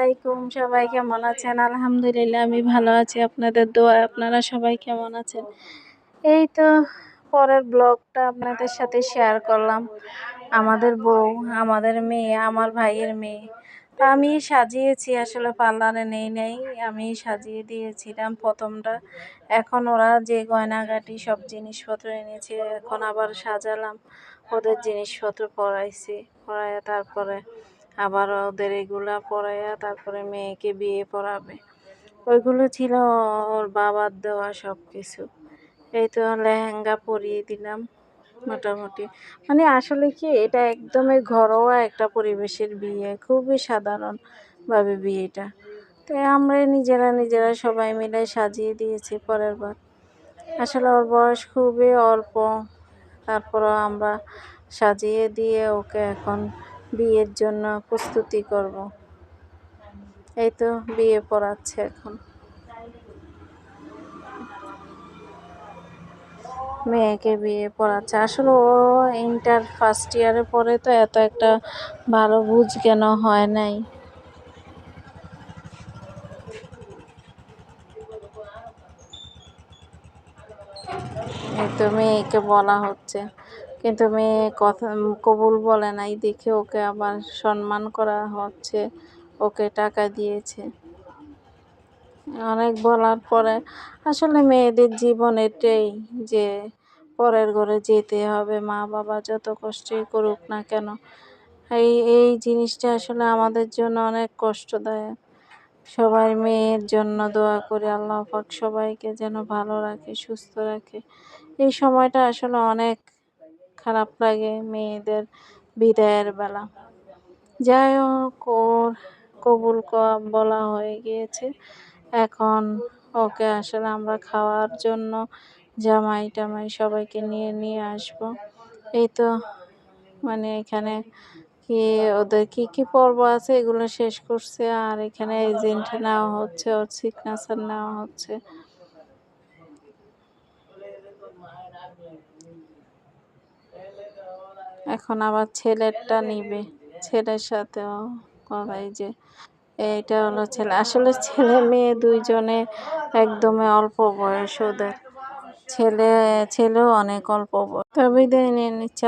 আলাইকুম, সবাই কেমন আছেন? আলহামদুলিল্লাহ, আমি ভালো আছি। আপনাদের দোয়া, আপনারা সবাই কেমন আছেন? এই তো পরের ব্লগটা আপনাদের সাথে শেয়ার করলাম। আমাদের বউ, আমাদের মেয়ে, আমার ভাইয়ের মেয়ে। আমি সাজিয়েছি, আসলে পার্লারে নেই নেই। আমি সাজিয়ে দিয়েছিলাম প্রথমটা। এখন ওরা যে গয়নাগাটি, সব জিনিসপত্র এনেছে, এখন আবার সাজালাম। ওদের জিনিসপত্র পরাইছি, পরাইয়া তারপরে আবার ওদের এগুলা পরাইয়া তারপরে মেয়েকে বিয়ে পড়াবে। ওইগুলো ছিল ওর বাবার দেওয়া সব কিছু এই তো লেহেঙ্গা পরিয়ে দিলাম মোটামুটি। মানে আসলে কি, এটা একদমই ঘরোয়া একটা পরিবেশের বিয়ে, খুবই সাধারণভাবে বিয়েটা। তো আমরা নিজেরা নিজেরা সবাই মিলে সাজিয়ে দিয়েছি পরের বার। আসলে ওর বয়স খুবই অল্প, তারপরও আমরা সাজিয়ে দিয়ে ওকে এখন বিয়ের জন্য প্রস্তুতি করব। এই তো বিয়ে পড়াচ্ছে এখন। মেয়েকে বিয়ে পড়াচ্ছে। আসলে ও ইন্টার ফার্স্ট ইয়ারে পরে তো এত একটা ভালো বুঝ কেন হয় নাই। এই তো মেয়েকে বলা হচ্ছে। কিন্তু মেয়ে কথা, কবুল বলে নাই, দেখে ওকে আবার সম্মান করা হচ্ছে, ওকে টাকা দিয়েছে। অনেক বলার পরে, আসলে মেয়েদের জীবন এটাই যে পরের ঘরে যেতে হবে, মা বাবা যত কষ্টই করুক না কেন। এই এই জিনিসটা আসলে আমাদের জন্য অনেক কষ্টদায়ক। সবাই মেয়ের জন্য দোয়া করি, আল্লাহ পাক সবাইকে যেন ভালো রাখে, সুস্থ রাখে। এই সময়টা আসলে অনেক খারাপ লাগে মেয়েদের বিদায়ের বেলা। যাই হোক ওর কবুল বলা হয়ে গিয়েছে। এখন ওকে আসলে আমরা খাওয়ার জন্য জামাই টামাই সবাইকে নিয়ে নিয়ে আসব। এই তো মানে এখানে কি ওদের কি কি পর্ব আছে? এগুলো শেষ করছে। আর এখানে এজেন্ট নেওয়া হচ্ছে, ওর সিগনেচার নেওয়া হচ্ছে। এখন আবার ছেলেরটা নিবে। ছেলের সাথেও এই যে, এইটা হলো ছেলে। আসলে ছেলে মেয়ে দুইজনে একদমই অল্প বয়স ওদের। ছেলে, ছেলেও অনেক অল্প বয়স। তবে নিচ্ছে